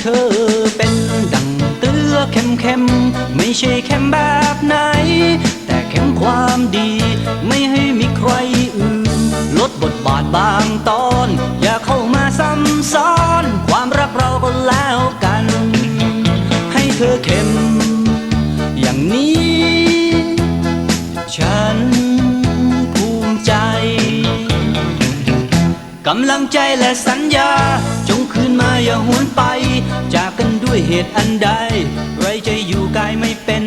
เธอเป็นดังเกลือเค็มเค็มๆ ไม่ใช่เค็มแบบไหน แต่เค็มความดี ไม่ให้มีใครอื่น ลดบทบาทบางตอน อย่าเข้ามาซ้ำซ้อน ความรักเราก็แล้วกัน ให้เธอเค็มอย่างนี้ ฉันภูมิใจกำลังใจและสัญญา ด้วยเหตุอันใด ไรใจอยู่กายไม่เป็น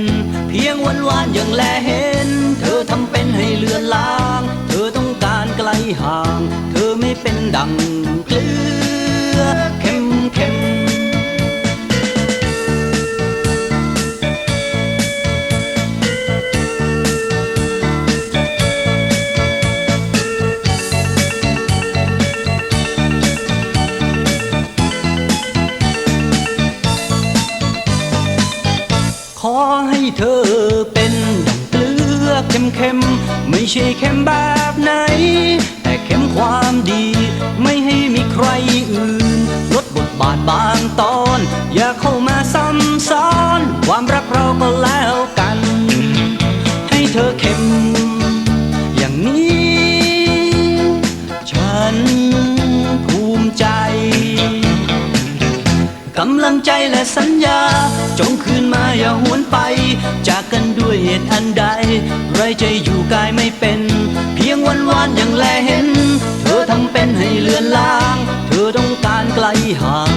เพียงวันวานอย่างแลเห็น เธอทำเป็นให้เลือนลาง เธอต้องการไกลห่าง เธอไม่เป็นดัง เธอเป็นดังเกลือเค็มเค็มๆ ไม่ใช่เค็มแบบไหน แต่เค็มความดี ไม่ให้มีใครอื่นลดบทบาทบางตอน อย่าเข้ามาซ้ำซ้อน ความรักเราก็แล้วกัน ให้เธอเค็ม อย่างนี้ ฉัน ใจและสัญญา จงคืนมาอย่าหวนไป จากกันด้วยเหตุอันใด ไรใจอยู่กายไม่เป็น เพียงวันวานอย่างแลเห็น เธอทำเป็นให้เลือนลาง เธอต้องการไกลห่าง